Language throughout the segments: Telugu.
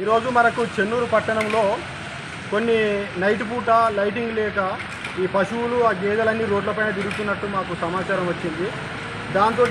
ఈరోజు మనకు చెన్నూరు పట్టణంలో కొన్ని నైట్ పూట లైటింగ్ లేక ఈ పశువులు ఆ గేదెలన్నీ రోడ్లపైన తిరుగుతున్నట్టు మాకు సమాచారం వచ్చింది. దాంతో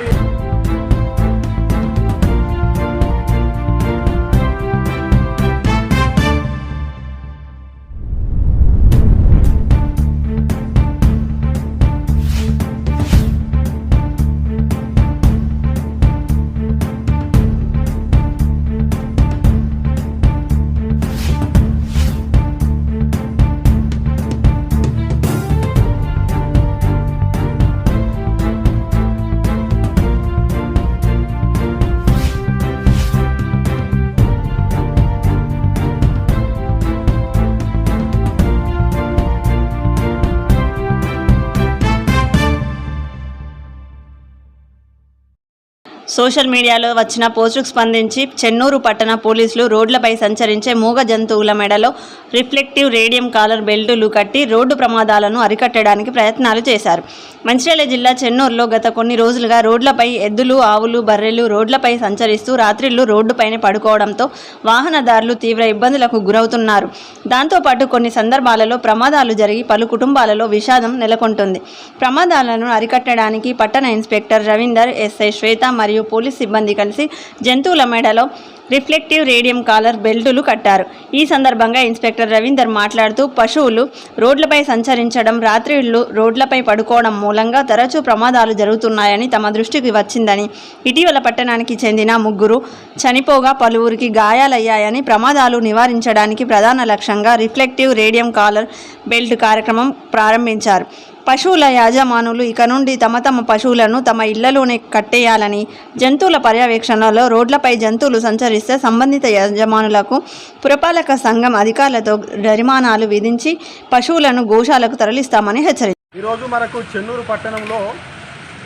సోషల్ మీడియాలో వచ్చిన పోస్టుకు స్పందించి చెన్నూరు పట్టణ పోలీసులు రోడ్లపై సంచరించే మూగ జంతువుల మెడలో రిఫ్లెక్టివ్ రేడియం కాలర్ బెల్టులు కట్టి రోడ్డు ప్రమాదాలను అరికట్టడానికి ప్రయత్నాలు చేశారు. మంచిర్యాల జిల్లా చెన్నూరులో గత కొన్ని రోజులుగా రోడ్లపై ఎద్దులు ఆవులు బర్రెలు రోడ్లపై సంచరిస్తూ రాత్రిళ్ళు రోడ్డుపైన పడుకోవడంతో వాహనదారులు తీవ్ర ఇబ్బందులకు గురవుతున్నారు. దాంతోపాటు కొన్ని సందర్భాలలో ప్రమాదాలు జరిగి పలు కుటుంబాలలో విషాదం నెలకొంటుంది. ప్రమాదాలను అరికట్టడానికి పట్టణ ఇన్స్పెక్టర్ రవీందర్ ఎస్ఐ శ్వేత మరియు పోలీస్ సిబ్బంది కలిసి జంతువుల మెడలో రిఫ్లెక్టివ్ రేడియం కాలర్ బెల్టులు కట్టారు. ఈ సందర్భంగా ఇన్స్పెక్టర్ రవీందర్ మాట్లాడుతూ పశువులు రోడ్లపై సంచరించడం రాత్రిళ్ళు రోడ్లపై పడుకోవడం మూలంగా తరచూ ప్రమాదాలు జరుగుతున్నాయని తమ దృష్టికి వచ్చిందని ఇటీవల పట్టణానికి చెందిన ముగ్గురు చనిపోగా పలువురికి గాయాలయ్యాయని ప్రమాదాలు నివారించడానికి ప్రధాన లక్ష్యంగా రిఫ్లెక్టివ్ రేడియం కాలర్ బెల్ట్ కార్యక్రమం ప్రారంభించారు. పశువుల యాజమానులు ఇక నుండి తమ తమ పశువులను తమ ఇళ్ళలోనే కట్టేయాలని జంతువుల పర్యవేక్షణలో రోడ్లపై జంతువులు సంచరిస్తే సంబంధిత యజమానులకు పురపాలక సంఘం అధికారులతో జరిమానాలు విధించి పశువులను గోశాలకు తరలిస్తామని హెచ్చరించారు ఈరోజు మనకు చెన్నూరు పట్టణంలో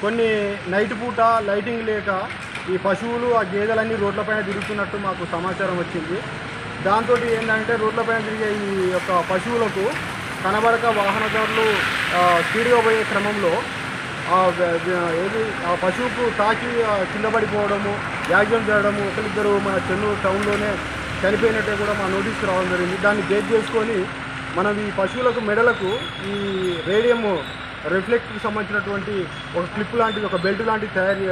కొన్ని నైట్ పూట లైటింగ్ లేక ఈ పశువులు ఆ గేదెలన్నీ రోడ్లపైన తిరుగుతున్నట్టు మాకు సమాచారం వచ్చింది. దాంతో ఏంటంటే రోడ్లపైన తిరిగే ఈ యొక్క పశువులకు కనబడక వాహనదారులు స్పీడ్గా పోయే క్రమంలో ఏది ఆ పశువుకు తాకి కింద పడిపోవడము యాక్సిడెంట్ జరగడము ఒకరిద్దరు మన చెన్నూరు టౌన్లోనే చనిపోయినట్టే కూడా మా నోటీస్కి రావడం జరిగింది. దాన్ని బేస్ చేసుకొని మనం ఈ పశువులకు మెడలకు ఈ రేడియము రిఫ్లెక్ట్కి సంబంధించినటువంటి ఒక క్లిప్ లాంటిది ఒక బెల్ట్ లాంటిది తయారు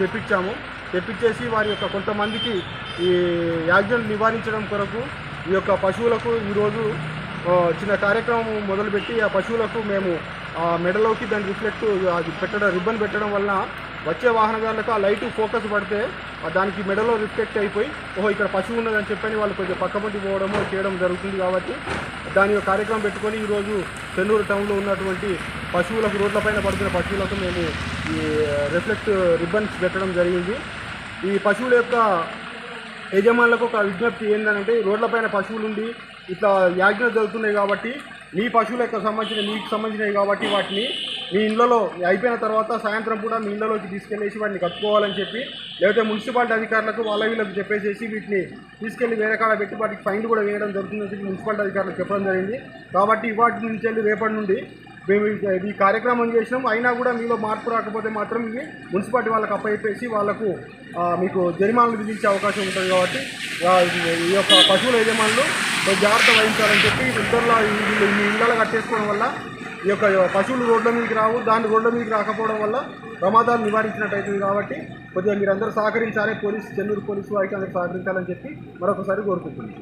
తెప్పించాము. తెప్పించేసి వారి యొక్క కొంతమందికి ఈ యాక్సిడెంట్ నివారించడం కొరకు ఈ యొక్క పశువులకు ఈరోజు చిన్న కార్యక్రమం మొదలుపెట్టి ఆ పశువులకు మేము ఆ మెడలోకి దాని రిఫ్లెక్ట్ అది పెట్టడం రిబ్బన్ పెట్టడం వలన వచ్చే వాహనదారులకు ఆ లైట్ ఫోకస్ పడితే దానికి మెడలో రిఫ్లెక్ట్ అయిపోయి ఓహో ఇక్కడ పశువు ఉన్నదని చెప్పని వాళ్ళు కొంచెం పక్కపంటి పోవడము చేయడం జరుగుతుంది కాబట్టి దాని యొక్క కార్యక్రమం పెట్టుకొని ఈరోజు చెన్నూరు టౌన్లో ఉన్నటువంటి పశువులకు రోడ్లపైన పడుతున్న పశువులకు మేము ఈ రిఫ్లెక్ట్ రిబ్బన్స్ పెట్టడం జరిగింది. ఈ పశువుల యొక్క యజమానులకు ఒక విజ్ఞప్తి ఏంటంటే రోడ్లపైన పశువులు ఉండి ఇట్లా యాజ్ఞలు జరుగుతున్నాయి కాబట్టి మీ పశువులకు సంబంధించిన మీకు సంబంధించినవి కాబట్టి వాటిని మీ ఇళ్ళలో అయిపోయిన తర్వాత సాయంత్రం కూడా మీ ఇళ్ళలోకి తీసుకెళ్ళేసి వాటిని కట్టుకోవాలని చెప్పి లేకపోతే మున్సిపాలిటీ అధికారులకు వాళ్ళ వీళ్ళకి చెప్పేసేసి వీటిని తీసుకెళ్ళి వేరే కాడ పెట్టి వాటికి ఫైన్ కూడా వేయడం జరుగుతుందని చెప్పి మున్సిపాలిటీ అధికారులకు చెప్పడం జరిగింది. కాబట్టి ఇవాటి నుంచి వెళ్ళి రేపటి నుండి మేము ఈ- కార్యక్రమం చేసినాం. అయినా కూడా మీలో మార్పు రాకపోతే మాత్రం ఇవి మున్సిపాలిటీ వాళ్ళకి అప్పయిపేసి వాళ్ళకు మీకు జరిమానాలు విధించే అవకాశం ఉంటుంది కాబట్టి ఈ యొక్క పశువుల యజమానులు జాగ్రత్త వహించాలని చెప్పి ఇద్దరులో వీళ్ళు ఈ ఇళ్ళలో కట్టేసుకోవడం వల్ల ఈ యొక్క పశువులు రోడ్ల మీదకి రావు. దాని రోడ్ల మీదకి రాకపోవడం వల్ల ప్రమాదాలు నివారించినట్టు అవుతుంది కాబట్టి కొద్దిగా మీరందరూ సహకరించాలి. పోలీసు చెన్నూరు పోలీసు వారికి అందరూ సహకరించాలని చెప్పి మరొకసారి కోరుకుంటున్నాను